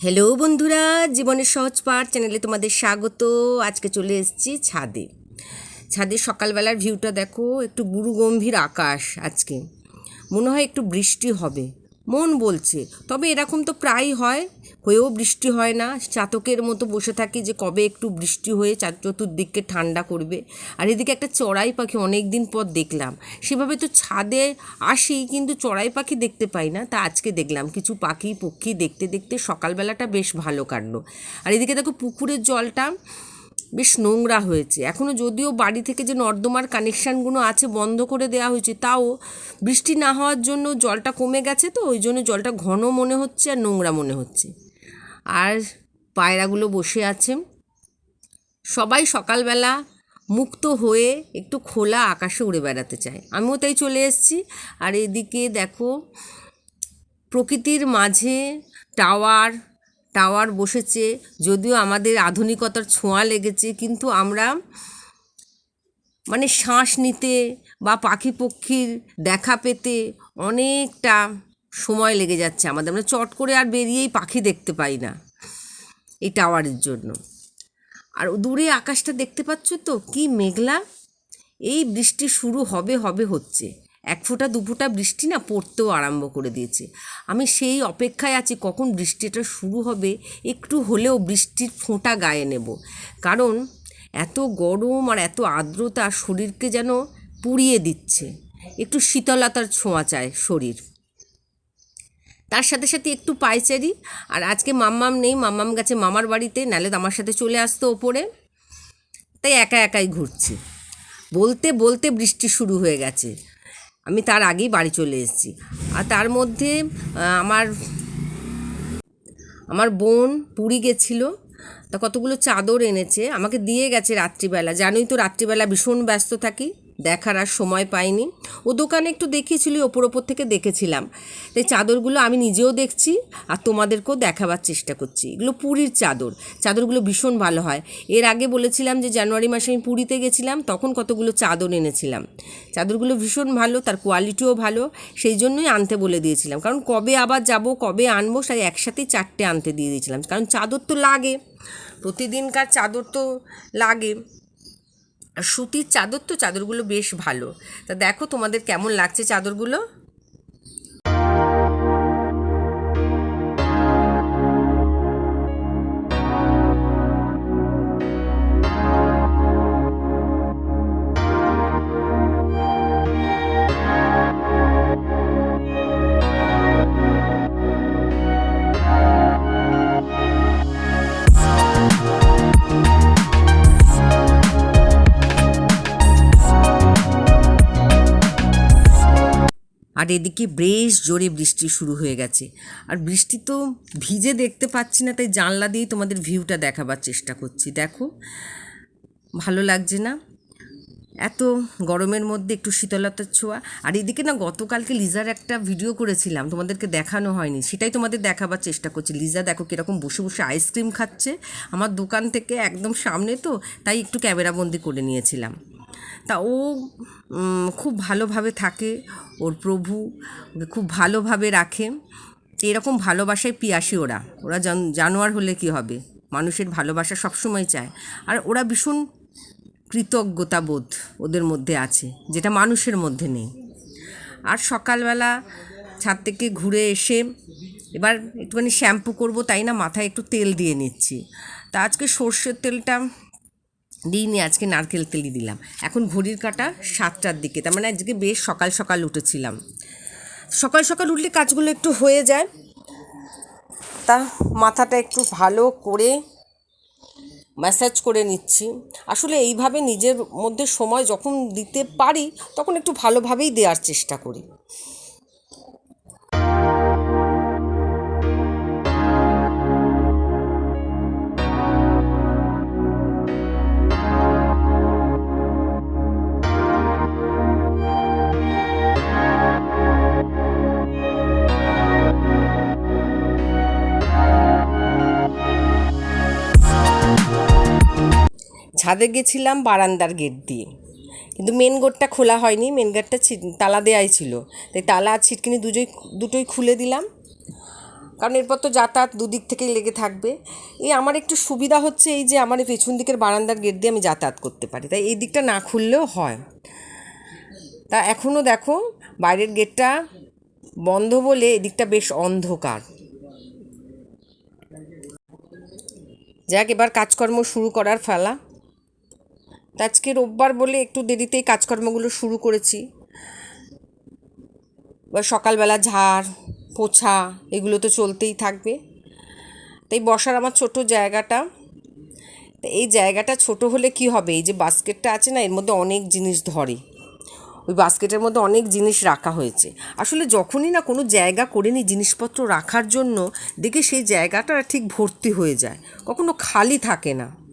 Hello বন্ধুরা। জীবনের সহজ পাঠ চ্যানেলে তোমাদের স্বাগত। আজকে চলে এসেছি ছাদে। ছাদে সকালবেলার ভিউটা দেখো, একটু গুরুগম্ভীর আকাশ আজকে। মনে হয় একটু বৃষ্টি হবে। মন বলছে। তবে এরকম তো প্রায় হয়। হয়েও বৃষ্টি হয় না। চাতকের মতো বসে থাকি যে কবে একটু বৃষ্টি হয়ে চতুর্দিককে ঠান্ডা করবে। আর এদিকে একটা চড়াই পাখি অনেক দিন পর দেখলাম। সেভাবে তো ছাদে আসি, কিন্তু চড়াই পাখি দেখতে পাই না। তা আজকে দেখলাম। কিছু পাখি, পক্ষী দেখতে দেখতে সকালবেলাটা বেশ ভালো কাটলো। আর এদিকে দেখো পুকুরের জলটা বেশ নোংরা হয়েছে। এখনও যদিও বাড়ি থেকে যে নর্দমার কানেকশানগুলো আছে বন্ধ করে দেওয়া হয়েছে, তাও বৃষ্টি না হওয়ার জন্য জলটা কমে গেছে তো, ওই জন্য জলটা ঘন মনে হচ্ছে আর নোংরা মনে হচ্ছে। আর পায়রাগুলো বসে আছে। সবাই সকালবেলা মুক্ত হয়ে একটু খোলা আকাশে উড়ে বেড়াতে চায়। আমিও তাই চলে এসেছি। আর এদিকে দেখো, প্রকৃতির মাঝে টাওয়ার টাওয়ার বসেছে, যদিও আমাদের আধুনিকতার ছোঁয়া লেগেছে, কিন্তু আমরা মানে শ্বাস নিতে বা পাখি পক্ষীর দেখা পেতে অনেকটা সময় লেগে যাচ্ছে আমাদের। আমরা চট করে আর বেরিয়েই পাখি দেখতে পাই না এই টাওয়ারের জন্য। আর দূরে আকাশটা দেখতে পাচ্ছ তো, কি মেঘলা। এই বৃষ্টি শুরু হবে হবে হচ্ছে। এক ফোঁটা, দু ফোঁটা বৃষ্টি না পড়তেও আরম্ভ করে দিয়েছে। আমি সেই অপেক্ষায় আছি কখন বৃষ্টিটা শুরু হবে, একটু হলেও বৃষ্টির ফোঁটা গায়ে নেব। কারণ এত গরম আর এত আর্দ্রতা শরীরকে যেন পুড়িয়ে দিচ্ছে। একটু শীতলতার ছোঁয়া চায় শরীর। তার সাথে সাথে একটু পায়চারি। আর আজকে মাম্মাম নেই, মাম্মাম গেছে মামার বাড়িতে নালে আমার সাথে চলে আসতো ওপরে। তাই একা একাই ঘুরছি। বলতে বলতে বৃষ্টি শুরু হয়ে গেছে। আমি তার আগেই বাড়ি চলে এসেছি। আর তার মধ্যে আমার আমার বোন পুরী গেছিল। তা কতগুলো চাদর এনেছে, আমাকে দিয়ে গেছে রাত্রিবেলা। জানোই তো রাত্রিবেলা ভীষণ ব্যস্ত থাকি। দেখার আর সময় পাইনি। ও দোকানে একটু দেখিয়েছিল, ওপর ওপর থেকে দেখেছিলাম। তাই চাদরগুলো আমি নিজেও দেখছি আর তোমাদেরকেও দেখাবার চেষ্টা করছি। এগুলো পুরীর চাদর। চাদরগুলো ভীষণ ভালো হয়। এর আগে বলেছিলাম যে জানুয়ারি মাসে আমি পুরীতে গেছিলাম, তখন কতগুলো চাদর এনেছিলাম। চাদরগুলো ভীষণ ভালো, তার কোয়ালিটিও ভালো, সেই জন্যই আনতে বলে দিয়েছিলাম। কারণ কবে আবার যাব, কবে আনব সেই একসাথেই চারটে আনতে দিয়ে দিয়েছিলাম। কারণ চাদর তো লাগে। প্রতিদিনকার চাদর তো লাগে। সুতির চাদর তো চাদরগুলো বেশ ভালো। তা দেখো তোমাদের কেমন লাগছে চাদরগুলো? আর এদিকে বেশ জোরে বৃষ্টি শুরু হয়ে গেছে। আর বৃষ্টি তো ভিজে দেখতে পাচ্ছি না, তাই জানলা দিয়েই তোমাদের ভিউটা দেখাবার চেষ্টা করছি। দেখো, ভালো লাগছে না? এত গরমের মধ্যে একটু শীতলতার ছোঁয়া। আর এদিকে না, গতকালকে লিজার একটা ভিডিও করেছিলাম, তোমাদেরকে দেখানো হয়নি, সেটাই তোমাদের দেখাবার চেষ্টা করছি। লিজা দেখো কীরকম বসে বসে আইসক্রিম খাচ্ছে, আমার দোকান থেকে একদম সামনে তো, তাই একটু ক্যামেরাবন্দি করে নিয়েছিলাম। তা ও খুব ভালোভাবে থাকে ওর প্রভু, খুব ভালোভাবে রাখে। এরকম ভালোবাসায় পিয়াসি ওরা। ওরা জানোয়ার হলে কি হবে? মানুষের ভালোবাসা সবসময় চায়। আর ওরা ভীষণ কৃতজ্ঞতাবোধ ওদের মধ্যে আছে, যেটা মানুষের মধ্যে নেই। আর সকালবেলা ছাদ থেকে ঘুরে এসে এবার একটুখানি শ্যাম্পু করব, তাই না? মাথায় একটু তেল দিয়ে নিচ্ছি। তা আজকে সর্ষের তেলটা দিইনি আজকে নারকেল তেলই দিলাম। এখন ঘড়ির কাটা সাতটার দিকে, তার মানে আজকে বেশ সকাল সকাল উঠেছিলাম। সকাল সকাল উঠলে কাজগুলো একটু হয়ে যায়। তা মাথাটা একটু ভালো করে ম্যাসাজ করে নিচ্ছি। আসলে এইভাবে নিজের মধ্যে সময় যখন দিতে পারি, তখন একটু ভালোভাবেই দেওয়ার চেষ্টা করি। ছাদে গেছিলাম বারান্দার গেট দিয়ে। কিন্তু মেন গেটটা খোলা হয়নি মেন গেটটা তালা দেওয়াই ছিল। তাই তালা আর ছিটকিনি দুটোই দুটোই খুলে দিলাম। কারণ এরপর তো যাতায়াত দুদিক থেকেই লেগে থাকবে। এই আমার একটু সুবিধা হচ্ছে এই যে আমার পেছন দিকের বারান্দার গেট দিয়ে আমি যাতায়াত করতে পারি। তাই এই দিকটা না খুললেও হয়। তা এখনও দেখো, বাইরের গেটটা বন্ধ বলে এদিকটা বেশ অন্ধকার। যাক, এবার কাজকর্ম শুরু করার ফেলা। আজকে রোববার বলে একটু দেরিতেই কাজকর্মগুলো শুরু করেছি। বা সকালবেলা ঝাড়, পোছা, এগুলো তো চলতেই থাকবে। তাই বসার আমার ছোট জায়গাটা। তা এই জায়গাটা ছোট হলে কি হবে? এই যে বাস্কেটটা আছে না, এর মধ্যে অনেক জিনিস ধরে। ওই বাস্কেটের মধ্যে অনেক জিনিস রাখা হয়েছে। আসলে যখনই না কোনো জায়গা করে নিই জিনিসপত্র রাখার জন্য, দেখে সেই জায়গাটা ঠিক ভর্তি হয়ে যায়। কখনো খালি থাকে না।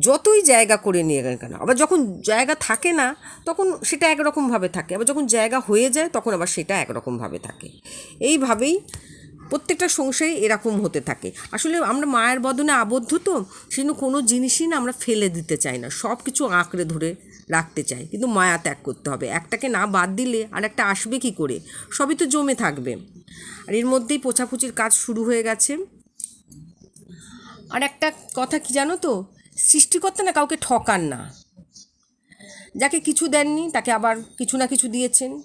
যতই জায়গা করে নিয়ে গেল কেন? আবার যখন জায়গা থাকে না, তখন সেটা একরকমভাবে থাকে। আবার যখন জায়গা হয়ে যায়, তখন আবার সেটা একরকমভাবে থাকে। এইভাবেই প্রত্যেকটা সংসারে এরকম হতে থাকে। আসলে আমরা মায়ের বদনে আবদ্ধ তো, সেজন্য কোনো জিনিসই না আমরা ফেলে দিতে চাই না। সব কিছু আঁকড়ে ধরে রাখতে চাই। কিন্তু মায়া ত্যাগ করতে হবে। একটাকে না বাদ দিলে আর একটা আসবে কি করে? সবই তো জমে থাকবে। আর এর মধ্যেই পোছাপুচির কাজ শুরু হয়ে গেছে। আর একটা কথা কি জানো তো? সৃষ্টিকর্তা না কাউকে ঠকান না। যাকে কিছু দেননি, তাকে আবার কিছু না কিছু দিয়েছেন।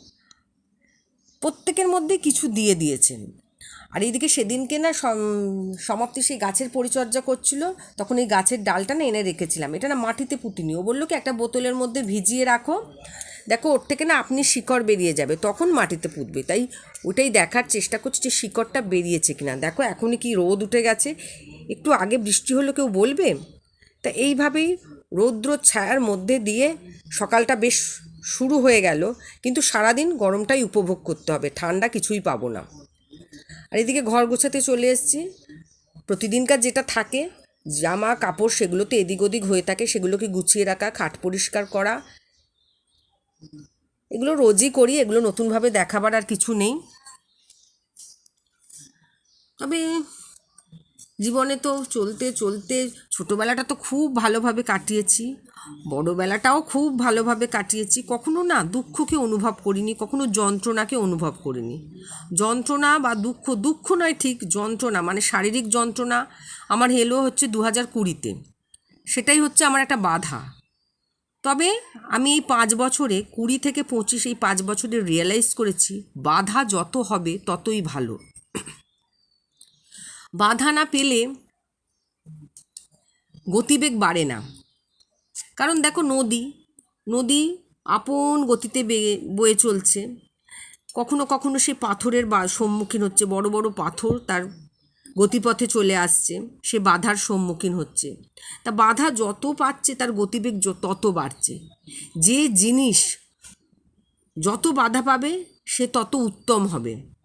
প্রত্যেকের মধ্যে কিছু দিয়ে দিয়েছেন। আর এইদিকে সেদিনকে না সমাপ্তি সেই গাছের পরিচর্যা করছিল, তখন এই গাছের ডালটা না এনে রেখেছিলাম। এটা না মাটিতে পুঁতিনি ও বলল কি, একটা বোতলের মধ্যে ভিজিয়ে রাখো। দেখো, ওর থেকে না আপনি শিকড় বেরিয়ে যাবে, তখন মাটিতে পুঁতবে তাই ওটাই দেখার চেষ্টা করছি যে শিকড়টা বেরিয়েছে কিনা। দেখো, এখনই কি রোদ উঠে গেছে। একটু আগে বৃষ্টি হলো, কেউ বলবে? তা এইভাবেই রৌদ্র ছায়ার মধ্যে দিয়ে সকালটা বেশ শুরু হয়ে গেল। কিন্তু সারাদিন গরমটাই উপভোগ করতে হবে, ঠান্ডা কিছুই পাবো না। আর এদিকে ঘর গোছাতে চলে এসেছি। প্রতিদিনকার যেটা থাকে, জামা, কাপড় সেগুলো তো এদিক ওদিক হয়ে থাকে, সেগুলোকে গুছিয়ে রাখা, খাট পরিষ্কার করা। এগুলো রোজই করি, এগুলো নতুনভাবে দেখাবার আর কিছু নেই। তবে জীবনে তো চলতে চলতে ছোটোবেলাটা তো খুব ভালোভাবে কাটিয়েছি। বড়োবেলাটাও খুব ভালোভাবে কাটিয়েছি। কখনো না দুঃখকে অনুভব করিনি, কখনো যন্ত্রণাকে অনুভব করিনি। যন্ত্রণা বা দুঃখ দুঃখ নয় ঠিক যন্ত্রণা মানে শারীরিক যন্ত্রণা আমার হেলো হচ্ছে দু হাজার কুড়িতে। সেটাই হচ্ছে আমার একটা বাধা। তবে আমি এই পাঁচ বছরে, কুড়ি থেকে পঁচিশ এই পাঁচ বছরে রিয়েলাইজ করেছি, বাধা যত হবে ততই ভালো। বাধা না পেলে গতিবেগ বাড়ে না। কারণ দেখো নদী নদী আপন গতিতে বেয়ে বয়ে চলছে। কখনো কখনো সে পাথরের বা, সম্মুখীন হচ্ছে, বড় বড় পাথর তার গতিপথে চলে আসছে, সে বাধার সম্মুখীন হচ্ছে। তা বাধা যত পাচ্ছে তার গতিবেগ তত বাড়ছে। যে জিনিস যত বাধা পাবে সে তত উত্তম হবে।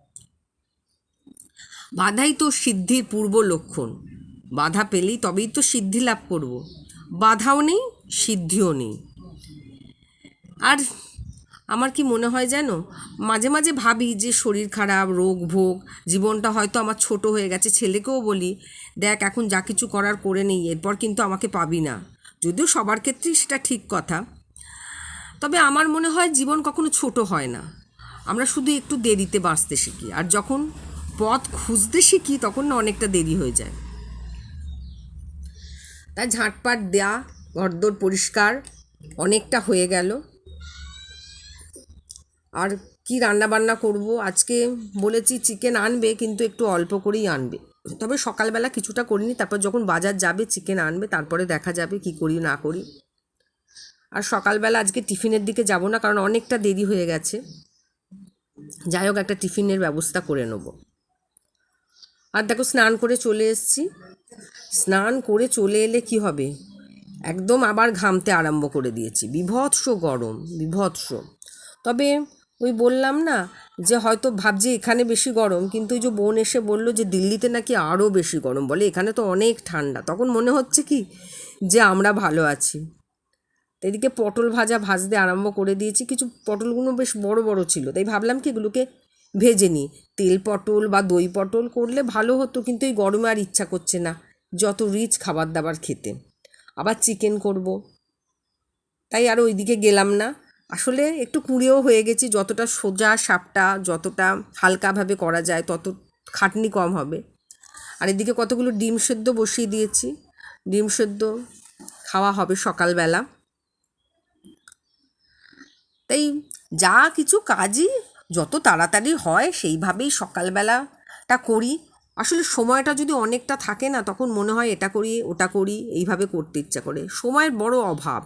বাধাই তো সিদ্ধির পূর্ব লক্ষণ। বাধা পেলেই তবেই তো সিদ্ধি লাভ করব। বাধাও নেই, সিদ্ধিও নেই। আর আমার কি মনে হয় জানো? মাঝে মাঝে ভাবি যে শরীর খারাপ, রোগ, ভোগ, জীবনটা হয়তো আমার ছোট হয়ে গেছে, ছেলেকেও বলি, দেখ, এখন যা কিছু করার করে নেই, এরপর কিন্তু আমাকে পাবি না। যদিও সবার ক্ষেত্রেই সেটা ঠিক কথা। তবে আমার মনে হয় জীবন কখনো ছোট হয় না। আমরা শুধু একটু দেরিতে বাঁচতে শিখি। আর যখন পথ খুঁজতে শিখি, তখন না অনেকটা দেরি হয়ে যায়। তাই ঝাঁটপাট দেয়া, ঘরদোর পরিষ্কার, অনেকটা হয়ে গেল। আর কি রান্না বান্না করব? আজকে বলেছি চিকেন আনবে, কিন্তু একটু অল্প করেই আনবে। তবে সকালবেলা কিছুটা করিনি, তারপর যখন বাজার যাবে চিকেন আনবে, তারপরে দেখা যাবে কি করি, না করি। আর সকালবেলা আজকে টিফিনের দিকে যাব না, কারণ অনেকটা দেরি হয়ে গেছে। যাই হোক, একটা টিফিনের ব্যবস্থা করে নেব। আর দেখো স্নান করে চলে এসেছি। স্নান করে চলে এলে কি হবে? একদম আবার ঘামতে আরম্ভ করে দিয়েছি। বিভৎস গরম, বিভৎস। তবে ওই বললাম না যে হয়তো ভাবছি এখানে বেশি গরম, কিন্তু ওই যে বোন এসে বলল যে দিল্লিতে নাকি আরও বেশি গরম। বলে এখানে তো অনেক ঠান্ডা। তখন মনে হচ্ছে কি যে আমরা ভালো আছি। এদিকে পটল ভাজা ভাজতে আরম্ভ করে দিয়েছি। কিছু পটলগুলো বেশ বড় বড় ছিল। তাই ভাবলাম কি এগুলোকে ভেজে নিই তেল পটল বা দই পটল করলে ভালো হতো, কিন্তু এই গরমে আর ইচ্ছা করছে না, যত রিচ খাবার দাবার খেতে। আবার চিকেন করব। তাই আর ওইদিকে গেলাম না। আসলে একটু কুঁড়েও হয়ে গেছি, যতটা সোজা সাপটা, যতটা হালকাভাবে করা যায়, তত খাটনি কম হবে। আর এদিকে কতগুলো ডিম সেদ্ধ বসিয়ে দিয়েছি। ডিম সেদ্ধ খাওয়া হবে সকালবেলা। তাই যা কিছু কাজই যত তাড়াতাড়ি হয় সেইভাবেই সকালবেলাটা করি। আসলে সময়টা যদি অনেকটা থাকে না, তখন মনে হয় এটা করি, ওটা করি, এইভাবে করতে ইচ্ছা করে। সময়ের বড় অভাব।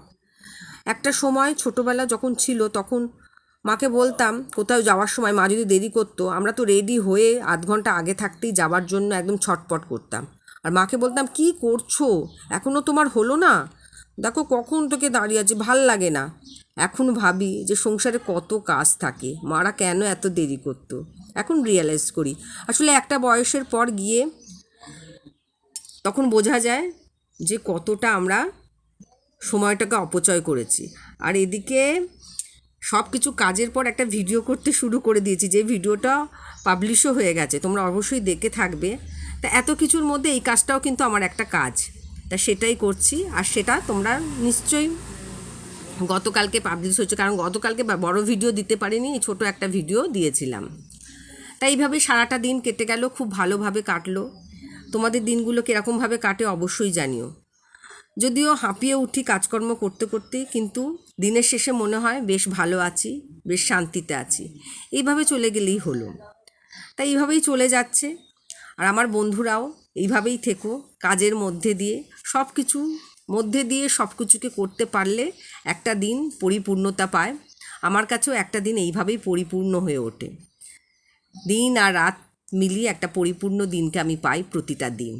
একটা সময় ছোটোবেলা যখন ছিল, তখন মাকে বলতাম, কোথাও যাওয়ার সময় মা যদি দেরি করতো, আমরা তো রেডি হয়ে আধ ঘণ্টা আগে থাকতেই যাবার জন্য একদম ছটপট করতাম। আর মাকে বলতাম, কি করছ? এখনও তোমার হলো না? দেখো কখন তোকে দাঁড়িয়ে আছে, ভালো লাগে না। এখন ভাবি যে সংসারে কত কাজ থাকে, মারা কেন এত দেরি করতো? এখন রিয়েলাইজ করি। আসলে একটা বয়সের পর গিয়ে তখন বোঝা যায় যে কতটা আমরা সময়টাকে অপচয় করেছি। আর এদিকে সব কিছু কাজের পর একটা ভিডিও করতে শুরু করে দিয়েছি, যে ভিডিওটা পাবলিশও হয়ে গেছে, তোমরা অবশ্যই দেখে থাকবে। তা এত কিছুর মধ্যে এই কাজটাও কিন্তু আমার একটা কাজ। তা সেটাই করছি। আর সেটা তোমরা নিশ্চয়ই গতকালকে পাবলিশ হয়েছে, কারণ গতকালকে বড় ভিডিও দিতে পারিনি, ছোট একটা ভিডিও দিয়েছিলাম। তাই এইভাবে সারাটা দিন কেটে গেল, খুব ভালোভাবে কাটলো। তোমাদের দিনগুলো কীরকমভাবে কাটে অবশ্যই জানিও। যদিও হাঁপিয়ে উঠি কাজকর্ম করতে করতে কিন্তু দিনের শেষে মনে হয় বেশ ভালো আছি, বেশ শান্তিতে আছি। এইভাবে চলে গেলেই হলো। তাই এইভাবেই চলে যাচ্ছে। আর আমার বন্ধুরাও এইভাবেই থেকো, কাজের মধ্যে দিয়ে সব কিছু মধ্যে দিয়ে সব কিছুকে করতে পারলে একটা দিন পরিপূর্ণতা পায়। আমার কাছেও একটা দিন এইভাবেই পরিপূর্ণ হয়ে ওঠে। দিন আর রাত মিলিয়ে একটা পরিপূর্ণ দিনকে আমি পাই প্রতিটা দিন।